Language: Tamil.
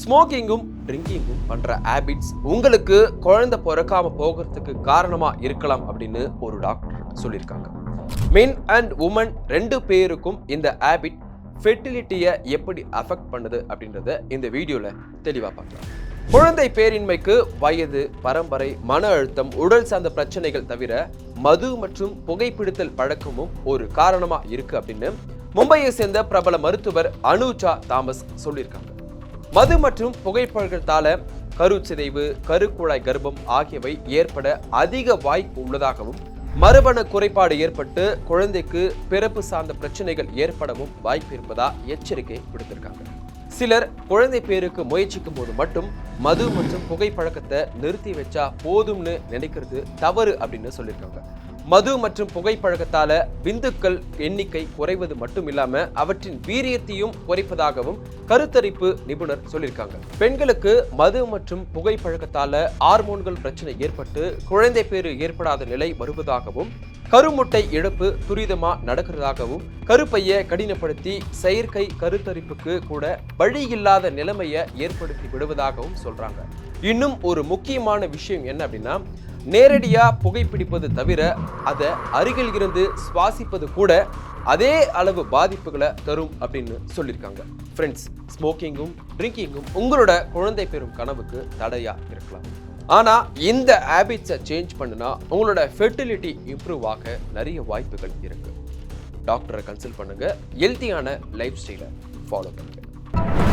ஸ்மோக்கிங்கும் ட்ரிங்கிங்கும் பண்ணுற ஹேபிட்ஸ் உங்களுக்கு குழந்தை பிறக்காம போகிறதுக்கு காரணமாக இருக்கலாம் அப்படின்னு ஒரு டாக்டர் சொல்லியிருக்காங்க. மென் அண்ட் உமன் ரெண்டு பேருக்கும் இந்த ஹேபிட் ஃபெர்டிலிட்டியை எப்படி அஃபெக்ட் பண்ணுது அப்படின்றத இந்த வீடியோவில் தெளிவாக பார்க்கலாம். குழந்தை பேரின்மைக்கு வயது பரம்பரை மன அழுத்தம் உடல் சார்ந்த பிரச்சனைகள் தவிர மது மற்றும் புகைப்பிடித்தல் பழக்கமும் ஒரு காரணமாக இருக்குது அப்படின்னு மும்பையை சேர்ந்த பிரபல மருத்துவர் அனுஜா தாமஸ் சொல்லியிருக்காங்க. மது மற்றும் புகைப்பழக்கத்தால கருச்சிதைவு கருக்குழாய் கர்ப்பம் ஆகியவை ஏற்பட அதிக வாய்ப்பு உள்ளதாகவும் மரபணு குறைபாடு ஏற்பட்டு குழந்தைக்கு பிறப்பு சார்ந்த பிரச்சனைகள் ஏற்படவும் வாய்ப்பு இருப்பதா எச்சரிக்கை விடுத்திருக்காங்க. சிலர் குழந்தை பேருக்கு முயற்சிக்கும் போது மட்டும் மது மற்றும் புகைப்பழக்கத்தை நிறுத்தி வச்சா போதும்னு நினைக்கிறது தவறு அப்படின்னு சொல்லியிருக்காங்க. மது மற்றும் புகைப்பழக்கத்தால விந்துக்கள் எண்ணிக்கை குறைவது மட்டும் இல்லாம அவற்றின் வீரியத்தையும் குறைப்பதாகவும் கருத்தரிப்பு நிபுணர் சொல்லியிருக்காங்க. பெண்களுக்கு மது மற்றும் புகைப்பழக்கத்தால ஹார்மோன்கள் பிரச்சனை ஏற்பட்டு குழந்தை பேறு ஏற்படாத நிலை வருவதாகவும் கருமுட்டை இழப்பு துரிதமா நடக்கிறதாகவும் கருப்பையை கடினப்படுத்தி செயற்கை கருத்தரிப்புக்கு கூட வழி இல்லாத நிலைமையை ஏற்படுத்தி விடுவதாகவும் சொல்றாங்க. இன்னும் ஒரு முக்கியமான விஷயம் என்ன அப்படின்னா நேரடியா புகைப்பிடிப்பது தவிர அதை அருகில் இருந்து சுவாசிப்பது கூட அதே அளவு பாதிப்புகளை தரும் அப்படின்னு சொல்லியிருக்காங்க. ஃப்ரெண்ட்ஸ் ஸ்மோக்கிங்கும் ட்ரிங்கிங்கும் உங்களோட குழந்தை பெறும் கனவுக்கு தடையாக இருக்கலாம். ஆனால் இந்த ஹேபிட்ஸை சேஞ்ச் பண்ணுனா உங்களோட ஃபெர்டிலிட்டி இம்ப்ரூவ் ஆக நிறைய வாய்ப்புகள் இருக்குது டாக்டரை கன்சல்ட் பண்ணுங்கள் ஹெல்த்தியான லைஃப் ஸ்டைலை ஃபாலோ பண்ணுங்கள்